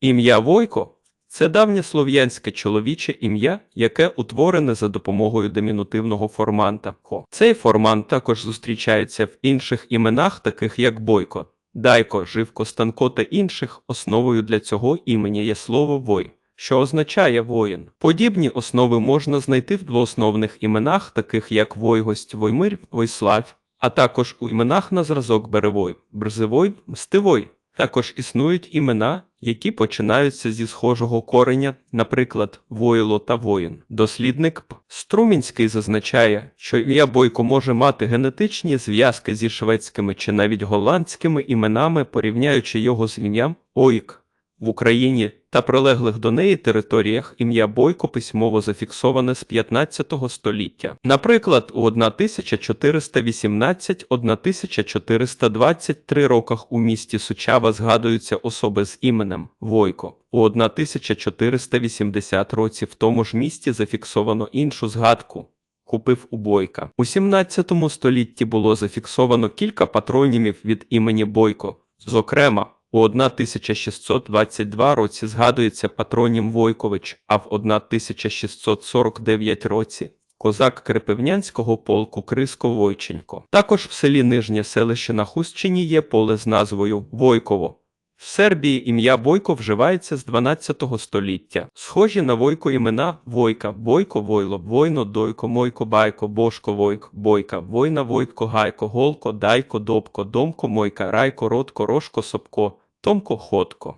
Ім'я Войко це давнє слов'янське чоловіче ім'я, яке утворене за допомогою димінутивного форманта «ко». Цей формант також зустрічається в інших іменах, таких як Бойко, Дайко, Живко, Станко та інших. Основою для цього імені є слово Вой, що означає воїн. Подібні основи можна знайти в двоосновних іменах, таких як Войгость, Воймир, Войслав, а також у іменах на зразок Беревой, Брзевой, Мстивой. Також існують імена, які починаються зі схожого кореня, наприклад, воїло та воїн. Дослідник П. Струмінський зазначає, що ім'я Бойко може мати генетичні зв'язки зі шведськими чи навіть голландськими іменами, порівняючи його з ім'ям Ойк. В Україні та прилеглих до неї територіях ім'я Бойко письмово зафіксоване з 15 століття. Наприклад, у 1418-1423 роках у місті Сучава згадуються особи з іменем Войко. У 1480 році в тому ж місті зафіксовано іншу згадку. Купив у Бойка. У 17 столітті було зафіксовано кілька патронімів від імені Бойко. Зокрема, у 1622 році згадується патронім Войкович, а в 1649 році козак Крепивнянського полку Криско Войченко. Також в селі Нижнє селище на Хустчині є поле з назвою Войково. В Сербії ім'я Бойко вживається з 12 століття. Схожі на Войко імена Войка, Бойко, Войло, Войно, Дойко, Мойко, Байко, Бошко, Войк, Бойка, Война, Войтко, Гайко, Голко, Дайко, Добко, Домко, Мойка, Райко, Ротко, Рошко, Сопко, Томко, Ходко.